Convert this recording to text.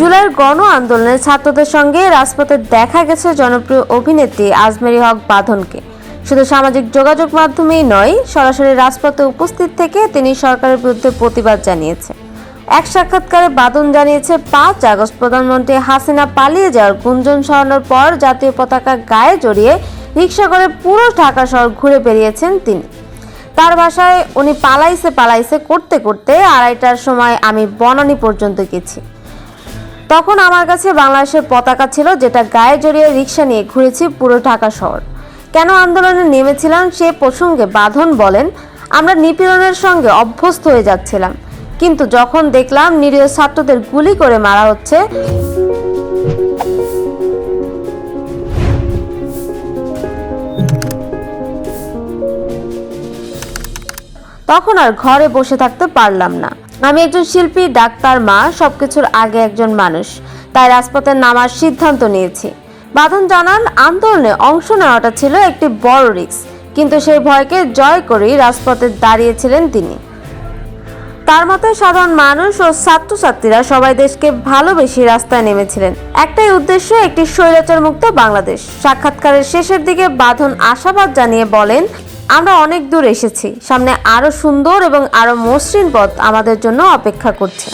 জুলাইয়ের গণ আন্দোলনে ছাত্রদের সঙ্গে রাজপথে দেখা গেছে জনপ্রিয় অভিনেত্রী আজমেরি হক বাঁধনকে। শুধু সামাজিক যোগাযোগ মাধ্যমেই নয়, সরাসরি রাজপথে উপস্থিত থেকে তিনি সরকারের বিরুদ্ধে প্রতিবাদ জানিয়েছে এক সাক্ষাৎকারে বাদন জানিয়েছে, পাঁচ আগস্ট প্রধানমন্ত্রী হাসিনা পালিয়ে যাওয়ার গুঞ্জন সরানোর পর জাতীয় পতাকা গায়ে জড়িয়ে রিক্সা করে পুরো ঢাকা শহর ঘুরে বেরিয়েছেন তিনি। তার ভাষায়, উনি পালাইছে পালাইছে করতে করতে আড়াইটার সময় আমি বনানী পর্যন্ত গেছি। তখন আমার কাছে বাংলাদেশের পতাকা ছিল, যেটা গায়ে জড়িয়ে রিক্সা নিয়ে ঘুরেছি পুরো ঢাকা শহর। কেন আন্দোলনে নেমেছিলাম সে প্রসঙ্গে বাঁধন বলেন, আমরা নিপীড়নের সঙ্গে অভ্যস্ত হয়ে যাচ্ছিলাম। কিন্তু যখন দেখলাম নিরীহ ছাত্রদের গুলি করে মারা হচ্ছে, তখন আর ঘরে বসে থাকতে পারলাম না। আমি একজন শিল্পী, ডাক্তার, মা, সবকিছুর আগে একজন মানুষ। তাই রাজপথে নামার সিদ্ধান্ত নিয়েছি। বাদন জানান, আন্দোলনে অংশ নেওয়াটা ছিল একটি বড় রিস্ক, কিন্তু সেই ভয়কে জয় করেই রাজপথে দাঁড়িয়েছিলেন তিনি। তার মতে, সাধারণ মানুষ ও ছাত্রছাত্রীরা সবাই দেশকে ভালোবেসে রাস্তায় নেমেছিলেন। একটাই উদ্দেশ্য, একটি স্বৈরাচার মুক্ত বাংলাদেশ। সাক্ষাৎকারের শেষের দিকে বাঁধন আশাবাদ জানিয়ে বলেন আমরা অনেক দূর এসেছি। সামনে আরও সুন্দর এবং আরও মসৃণ পথ আমাদের জন্য অপেক্ষা করছে।